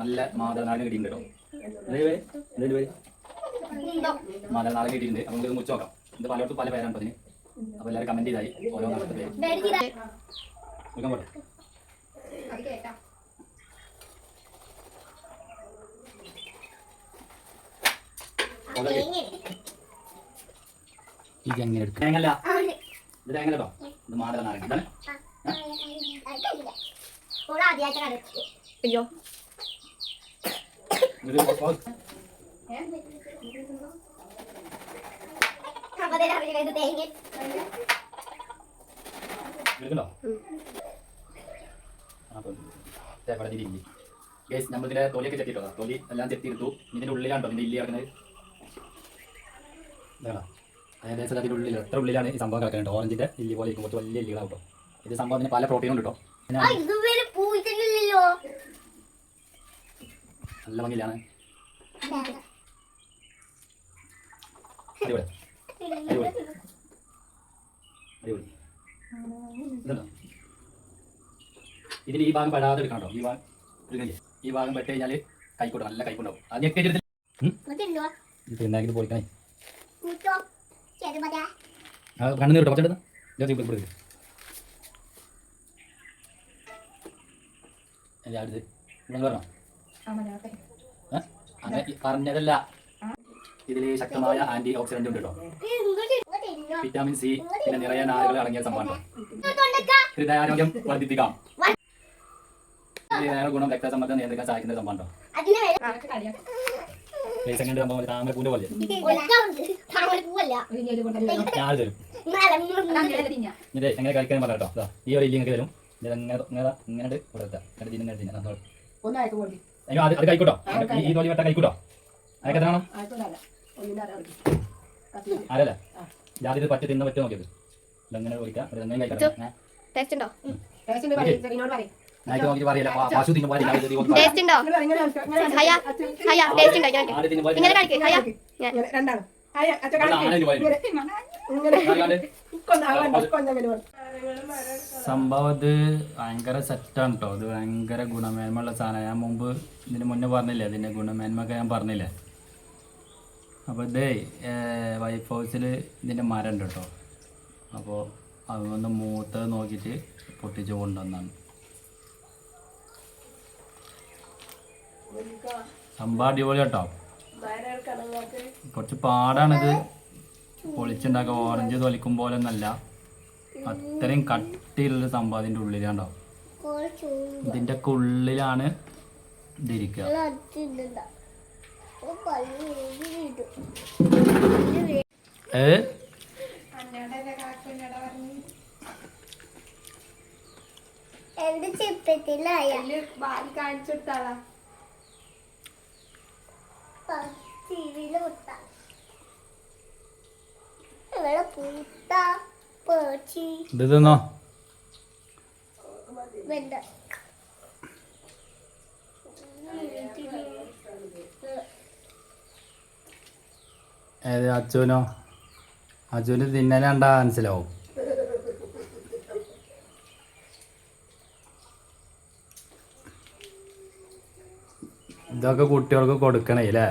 നല്ല മാതളനാരങ്ങ കിട്ടിയിട്ടുണ്ട് കേട്ടോ. എന്താ പേര് എന്താ പേര് മാതളനാരങ്ങ കിട്ടിയിട്ടുണ്ട്. അപ്പോൾ നമുക്ക് നോക്കാം. ഇത് പലയിടത്തും പല പേരാണ് അതിന്. അപ്പോൾ എല്ലാവരും കമന്റ് ചെയ്തായി ഓരോ നാളത്തെ പേര് നോക്കാൻ പോട്ടെ. ഇത് എങ്ങനെ എടുക്കും? തേങ്ങല്ല ഇത് തേങ്ങ കേട്ടോ. ഇത് മാതള നാരങ്ങ ഇതാണ് അയ്യോ. നമ്മളിതിന്റെ തൊലിയൊക്കെ ചെത്തിട്ടോ തൊലി എല്ലാം ചെത്തിയെടുത്തു ഇതിന്റെ ഉള്ളിലാണ് ഇതിന്റെ ഇല്ലി കിടക്കുന്നത്? ഏകദേശം അതിന്റെ ഉള്ളിൽ എത്ര ഉള്ളിലാണ് ഈ സംഭവം കിടക്കുന്നത് ഓറഞ്ചിന്റെ ഇല്ലി പോലെ ഇരിക്കും. കുറച്ച് വലിയ ഇല്ലികളാവും ഇത് സംഭവത്തിന് പല പ്രോട്ടീനും കിട്ടും. നല്ല ഭംഗിയിലാണ്. അടിപൊളി. അടിപൊളി. അടിപൊളി. ഇതുണ്ടോ? ഇതിൽ ഈ ഭാഗം പെടാതെ എടുക്കണം കേട്ടോ. ഈ ഭാഗം ഈ ഭാഗം പെട്ട് കഴിഞ്ഞാൽ കൈക്കൂട്ടും നല്ല കൈക്കുണ്ടാവും അത് ഞെക്കി എടുത്തില്ല പൊളിക്കണേ. ആ കണ്ണു നീട്ടോ കുറച്ചെടുത്ത് ഞാൻ കൊടുക്കുക അടുത്ത് ഇവിടെ പറഞ്ഞോ? പറഞ്ഞതല്ല. ഇതിൽ ശക്തമായ ആന്റി ഓക്സിഡന്റ് ഉണ്ട് കേട്ടോ വിറ്റാമിൻ സി പിന്നെ നിറയെ നാരുകൾ അടങ്ങിയ സംഭവം ഹൃദയാരോഗ്യം വർദ്ധിപ്പിക്കാം. ഗുണം രക്തസമ്മർദ്ദം നിയന്ത്രിക്കാൻ സഹായിക്കുന്ന സംഭവം കേട്ടോ താമരപ്പൂന്റെ പോലെ. ഞാൻ തരും എങ്ങനെ കഴിക്കാൻ പറഞ്ഞോ ദാ, ഈ ഒരു ഇല്ലി തരും. ഇങ്ങനെ ഇങ്ങനെ ഇതിനെ തിന്നാം ഒന്നായിട്ട് അയ്യോ അത് അത് കഴിക്കൂട്ടോ ഈ- തോലി വെട്ട കഴിക്കൂട്ടോ അതൊക്കെ എത്രയാണോ ആരല്ല ജാതി ഇത് പറ്റി തിന്ന പറ്റി നോക്കിയത്? ഇതെങ്ങനെ ഒഴിക്കാം ഇത് എങ്ങനെ കഴിക്കാം? ടേസ്റ്റ് ഉണ്ടോ? ടേസ്റ്റിന്റെ പറയും ചെറിയോട് പറയും. നായ്ക്ക് നോക്കിയിട്ട് പറയില്ല? പശു തിന്നു പോലെ ഇത് ഇത് ടേസ്റ്റ് ഉണ്ടോ. ഹയ ഹയ ടേസ്റ്റ് ഉണ്ടോ? ഞാൻ ഇങ്ങനെ കാണിക്ക് ഹയ. രണ്ടാണ് ഹയ, അച്ഛൻ കാണിക്ക്. ഇങ്ങനെ. ഇങ്ങനെ. കാണിക്കാണ്ട്. ഇക്കൊന്ന് സംഭവം ഇത് ഭയങ്കര സെറ്റാണ് കേട്ടോ ഇത് ഭയങ്കര ഗുണമേന്മയുള്ള സാധനം. ഞാൻ മുമ്പ് ഇതിന് മുന്നേ പറഞ്ഞില്ലേ? ഇതിന്റെ ഗുണമേന്മ ഒക്കെ ഞാൻ പറഞ്ഞില്ലേ? അപ്പോൾ ഇതേ വൈഫ് ഹൗസിൽ ഇതിന്റെ മരം ഉണ്ട് കേട്ടോ അപ്പോൾ അതൊന്ന് മൂത്ത് നോക്കിയിട്ട് പൊട്ടിച്ച് കൊണ്ടുവന്നാണ്. സംഭവം അടിപൊളി കേട്ടോ കുറച്ച് പാടാണിത്. പൊളിച്ചുണ്ടാക്കുക ഓറഞ്ച് തൊലിക്കും പോലെ ഒന്നല്ല. അത്രയും കട്ടിയുള്ള സംഭവം അതിന്റെ ഉള്ളിലാണ്ടോ ഇതിന്റെ ഒക്കെ ഉള്ളിലാണ് ഇതിരിക്കുക ഏ? ചെപ്പത്തിലായ. ടിവിയിലോട്ട ഇവിടെ പൂത്ത ഇത് തിന്നോ? ഏത് അച്ചുവിനോ? അച്ചുവിന് തിന്നാനാണ്ടാ മനസ്സിലാവും. ഇതൊക്കെ കുട്ടികൾക്ക് കൊടുക്കണേ അല്ലേ?